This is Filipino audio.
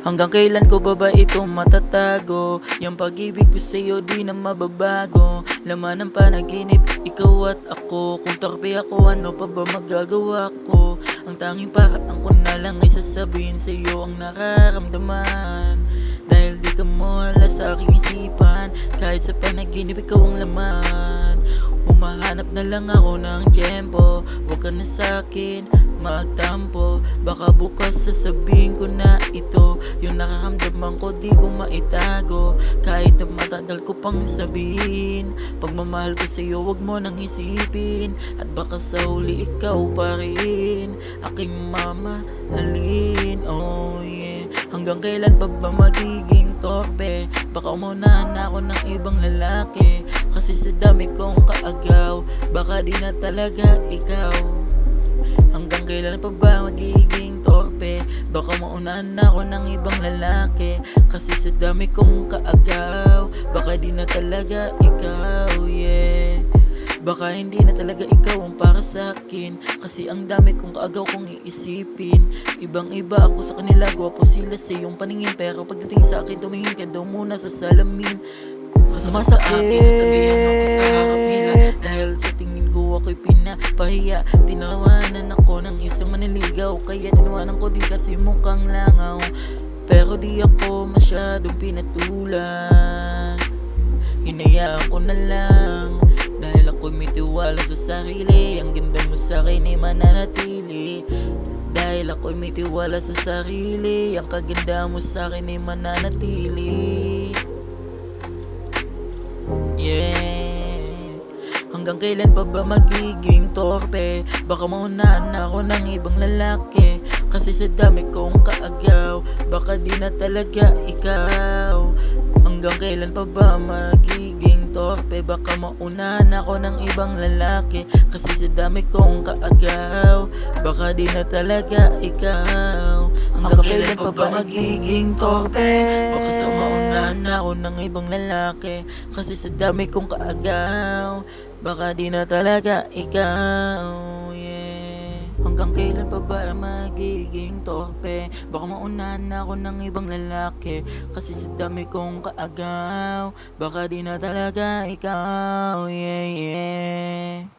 Hanggang kailan ko ba ba ito matatago? Yung pag-ibig ko sa'yo di na mababago. Laman ng panaginip, ikaw at ako. Kung torpe ako, ano pa ba magagawa ko? Ang tanging paraan ko na lang ay sasabihin sa'yo ang nararamdaman. Dahil di ka mawala sa aking isipan. Kahit sa panaginip, ikaw ang laman. Humahanap na lang ako ng tiyempo Huwag ka na sa'kin magtampo. Baka bukas sasabihin ko na ito. Yung nakakamdaman ko di ko maitago. Kahit na matagal ko pang sabihin. Pagmamahal ko sa'yo wag mo nang isipin. At baka sa huli ikaw pa rin. Aking mama halin Oh yeah. Hanggang kailan pa ba magiging torpe? Baka umunahan na ako ng ibang lalaki. Kasi sa dami kong kaagaw Baka di na talaga ikaw Hanggang kailan pa ba magiging torpe? Baka maunahan na ako ng ibang lalaki. Kasi sa dami kong kaagaw Baka di na talaga ikaw, yeah. Baka hindi na talaga ikaw ang para sa akin. Kasi ang dami kong kaagaw kong iisipin. Ibang iba ako sa kanila Gwapo sila sa iyong paningin. Pero pagdating sa akin tumingin ka daw muna sa salamin. Masama sa akin sabihin ako sa harap nila. Dahil sa tingin ko ako'y pinapahiya Tinawanan ako maniligaw Kaya tinawanan ko din kasi mukhang langaw. Pero di ako masyadong pinatulan. Hinayaan ko na lang Dahil ako'y may tiwala sa sarili. Ang ganda mo sa akin ay mananatili. Dahil ako'y may tiwala sa sarili Ang kaganda mo sa akin ay mananatili Hanggang kailan pa ba magiging torpe? Baka maunahan na ako ng ibang lalaki. Kasi sa dami kong kaagaw Baka di na talaga ikaw. Hanggang kailan pa ba magiging torpe? Baka maunahan ako ng ibang lalaki. Kasi sa dami kong kaagaw Baka di na talaga ikaw. Hanggang kailan pa ba magiging torpe? Baka sa maunahan ako ng ibang lalaki. Kasi sa dami kong kaagaw Baka di na talaga ikaw yeah. Hanggang kailan pa ba magiging torpe Baka maunahan na ako ng ibang lalaki Kasi sa dami kong kaagaw Baka di na talaga ikaw yeah, yeah.